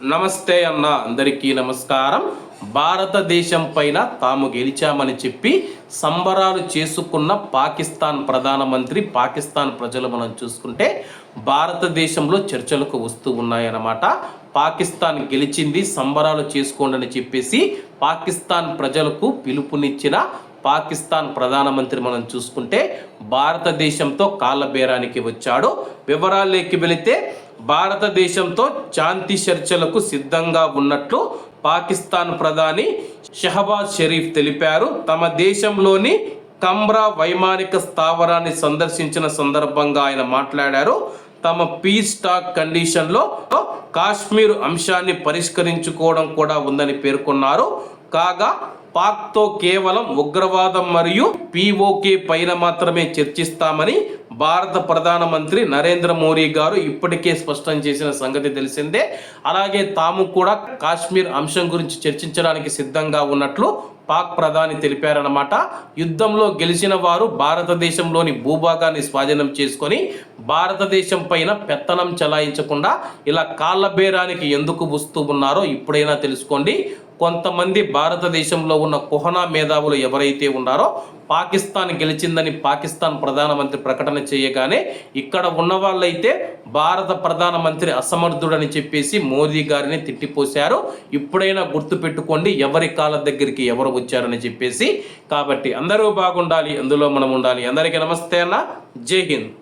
నమస్తే అన్న అందరికీ నమస్కారం. భారతదేశం పైన తాము గెలిచామని చెప్పి సంబరాలు చేసుకున్న పాకిస్తాన్ ప్రధానమంత్రి పాకిస్తాన్ ప్రజలు మనం చూసుకుంటే భారతదేశంలో చర్చలకు వస్తూ ఉన్నాయన్నమాట. పాకిస్తాన్ గెలిచింది సంబరాలు చేసుకోండి అని చెప్పేసి పాకిస్తాన్ ప్రజలకు పిలుపునిచ్చిన పాకిస్తాన్ ప్రధానమంత్రి మనం చూసుకుంటే భారతదేశంతో కాళ్ళ బేరానికి వచ్చాడు. వివరాల్లోకి వెళితే భారతదేశంతో శాంతి చర్చలకు సిద్ధంగా ఉన్నట్లు పాకిస్తాన్ ప్రధాని షహబాజ్ షరీఫ్ తెలిపారు. తమ దేశంలోని కమ్రా వైమానిక స్థావరాన్ని సందర్శించిన సందర్భంగా ఆయన మాట్లాడారు. తమ పీస్ టాక్ కండిషన్లో కాశ్మీర్ అంశాన్ని పరిష్కరించుకోవడం కూడా ఉందని పేర్కొన్నారు. కాగా పాక్తో కేవలం ఉగ్రవాదం మరియు పిఓకే పైన మాత్రమే చర్చిస్తామని భారత ప్రధానమంత్రి నరేంద్ర మోడీ గారు ఇప్పటికే స్పష్టం చేసిన సంగతి తెలిసిందే. అలాగే తాము కూడా కాశ్మీర్ అంశం గురించి చర్చించడానికి సిద్ధంగా ఉన్నట్లు పాక్ ప్రధాని తెలిపారన్నమాట. యుద్ధంలో గెలిచిన వారు భారతదేశంలోని భూభాగాన్ని స్వాధీనం చేసుకొని భారతదేశం పైన పెత్తనం చలాయించకుండా ఇలా కాళ్ళ బేరానికి ఎందుకు వస్తూ ఉన్నారో ఇప్పుడైనా తెలుసుకోండి. కొంతమంది భారతదేశంలో ఉన్న కుహనా మేధావులు ఎవరైతే ఉన్నారో పాకిస్తాన్ గెలిచిందని పాకిస్తాన్ ప్రధానమంత్రి ప్రకటన చేయగానే ఇక్కడ ఉన్న వాళ్ళైతే భారత ప్రధానమంత్రి అసమర్థుడని చెప్పేసి మోదీ గారిని తిట్టిపోశారు. ఇప్పుడైనా గుర్తుపెట్టుకోండి ఎవరి కాళ్ళ దగ్గరికి ఎవరు వచ్చారని చెప్పేసి కాబట్టి అందరూ బాగుండాలి అందులో మనం ఉండాలి. అందరికీ నమస్తే అన్న. జై హింద్.